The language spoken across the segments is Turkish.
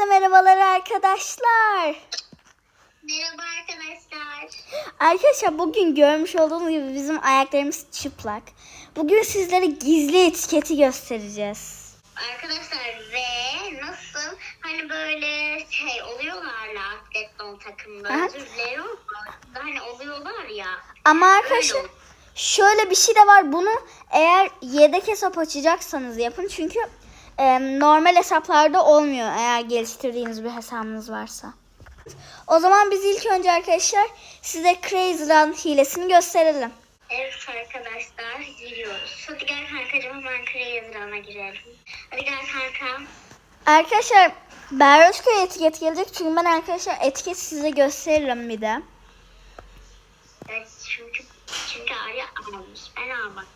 Herkese merhabalar arkadaşlar. Merhaba arkadaşlar. Arkadaşlar bugün görmüş olduğunuz gibi bizim ayaklarımız çıplak. Bugün sizlere gizli etiketi göstereceğiz. Arkadaşlar ve nasıl hani böyle şey oluyorlar ya atletlon takımda Aha. özür dilerim ama hani oluyorlar ya. Ama arkadaşlar şöyle bir şey de var. Bunu eğer yedek hesap açacaksanız yapın. Çünkü e, normal hesaplarda olmuyor eğer geliştirdiğiniz bir hesabınız varsa. O zaman biz ilk önce arkadaşlar size Crazy Run hilesini gösterelim. Evet arkadaşlar giriyoruz. Hadi gel kankacığım hemen Crazy Run'a girelim. Hadi gel kanka. Arkadaşlar Berroşko'ya etiket gelecek çünkü ben arkadaşlar etiket size gösteririm bir de. Evet, çünkü çünkü Arya almamış. Ben almadım.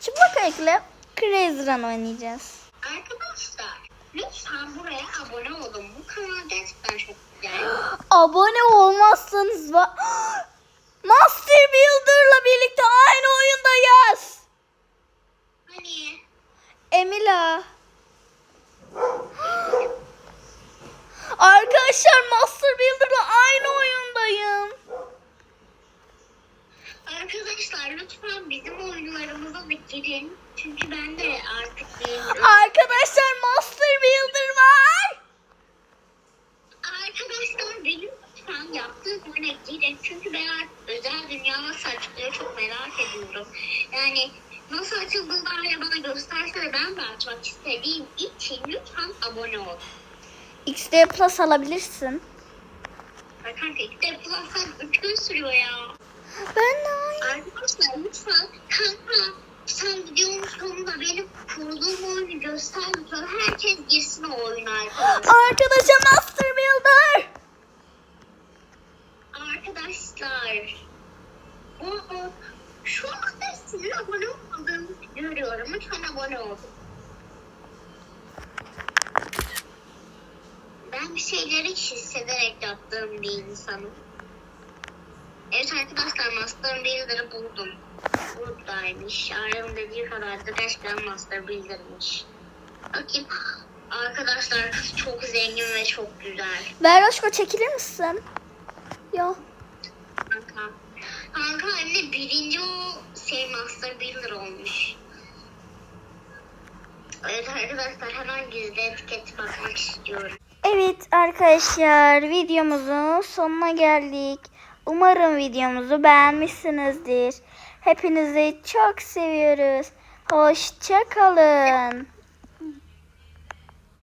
Çıplak ayakla Crazy Run oynayacağız. Arkadaşlar lütfen buraya abone olun. Bu kanal gerçekten çok güzel. Abone olmazsanız va Master Builder'la birlikte aynı oyundayız. Hani Emila. Arkadaşlar Master Builder'la aynı oyundayım. Arkadaşlar lütfen bizim oyunlarımıza da girin. Çünkü ben de artık bir... Arkadaşlar Master Builder var. Arkadaşlar benim lütfen yaptığım oyuna girin. Çünkü ben artık özel dünya nasıl açılıyor çok merak ediyorum. Yani nasıl açıldığını bari bana gösterse ben de açmak istediğim için lütfen abone ol. XD Plus alabilirsin. Kanka işte Plus'tan 3 gün sürüyor ya. Ben göster lütfen. Herkes girsin o oyuna arkadaşlar. Arkadaşlar Master Builder. Arkadaşlar. Bu, bu, şu anda sizin abone olmadığınızı görüyorum. Lütfen abone olun. Ben bir şeyleri hissederek yaptığım bir insanım. Evet arkadaşlar Master Builder'ı buldum. Aranın dediği kadar da gerçekten Master Builder'mış. Bakayım. Arkadaşlar kız çok zengin ve çok güzel. Berroşko çekilir misin? Yok. Kanka. Kanka anne birinci o şey Master Builder olmuş. Evet arkadaşlar hemen gizli etiket bakmak istiyorum. Evet arkadaşlar videomuzun sonuna geldik. Umarım videomuzu beğenmişsinizdir. Hepinizi çok seviyoruz. Hoşça kalın.